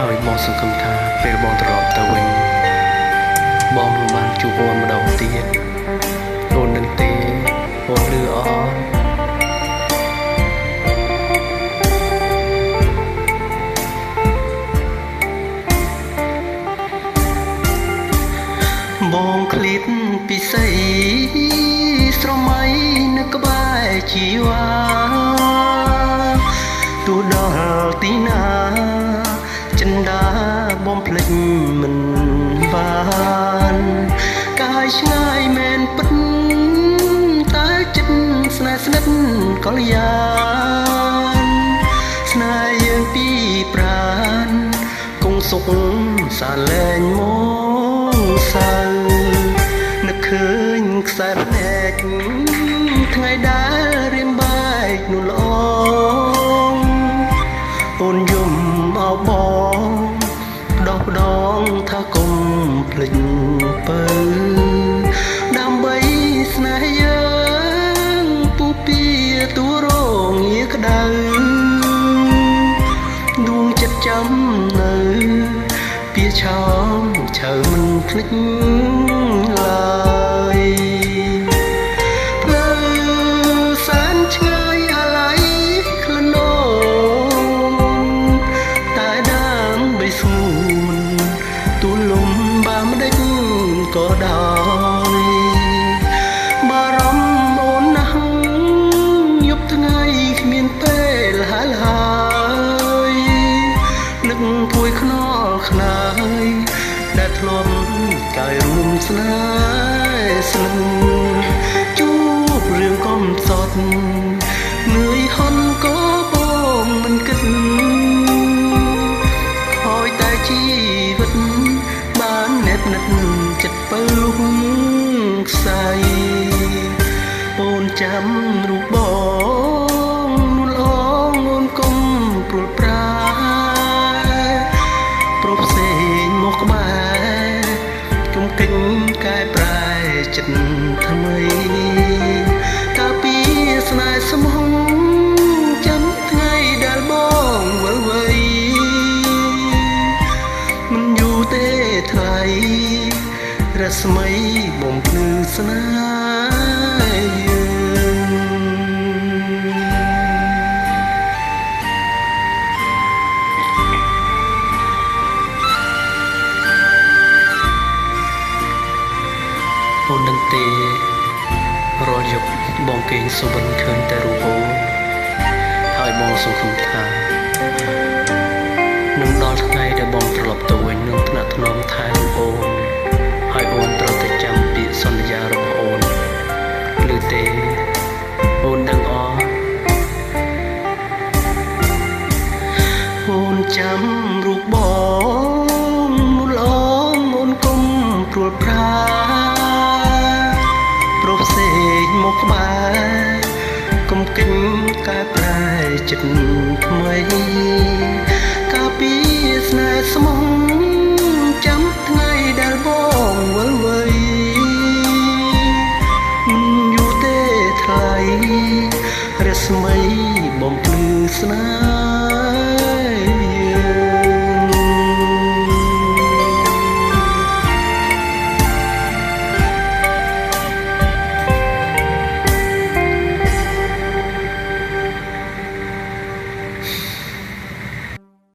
ហើយបងសង្ឃឹមថាពេលបងត្រឡប់ទៅវិញបងនឹងបានជួបអូនម្ដងទៀតអូននឹងទេអូនលឺអរបងឃ្លៀតពិសីស្រមៃនៅក្បែរជីវ៉ាទោះដល់ទីណាចិនដា បងភ្លេចមិនបានកាយឆ្ងាយមែនពិតតែចិត្តស្នេហ៍ស្និទ្ធកល្យានស្នេហ៍យើងពីប្រានគង់សុខសាលែងមកសៅនឹកឃើញខ្សែភ្នែក ភ្លេចពើដើម្បីស្នេហ៍យើងពុពីទួរងាក្តៅដួងចិត្តចាំនៅពីឆោមឆៅមិនភ្លេច ដែលធ្លាប់កាយរួមស្នេហ៍ស្នឹងជួបរឿងកំសត់នឿយហន់ក៏បងមិនគិតខ້ອຍតែជីវិតបានណែបនិតចិត្តពៅលុកខ្សែអូនចាំ ចិត្តថ្មីកាលពីស្នេហ៍ស្មោះចាំថ្ងៃដែលបងវិលវ័យមិនយូរទេថ្លៃរស្មីបំភ្លឺស្នេហ៍ អូននឹងទេរាល់យប់បងគេងសុបិនឃើញតែរូបអូនហើយបងសង្ឃឹមថានឹងដល់ថ្ងៃដែលបងត្រឡប់ទៅវិញនឹងថ្នាក់ថ្នមថែអូនហើយអូនត្រូវតែចាំពាក្យសន្យារបស់អូនឬទេអូនដឹងអរអូនចាំរូបបងមុលអងអូនគុំព្រួលប្រា ប្រផ្សេងមកក្បែរកុំកិញកែប្រែចិត្តថ្មីកាលពីស្នេហ៍ស្មងចាំថ្ងៃដែលបងវិលវ័យមិនយូរទេថ្លៃរស្មីបំភ្លឺស្នេហ៍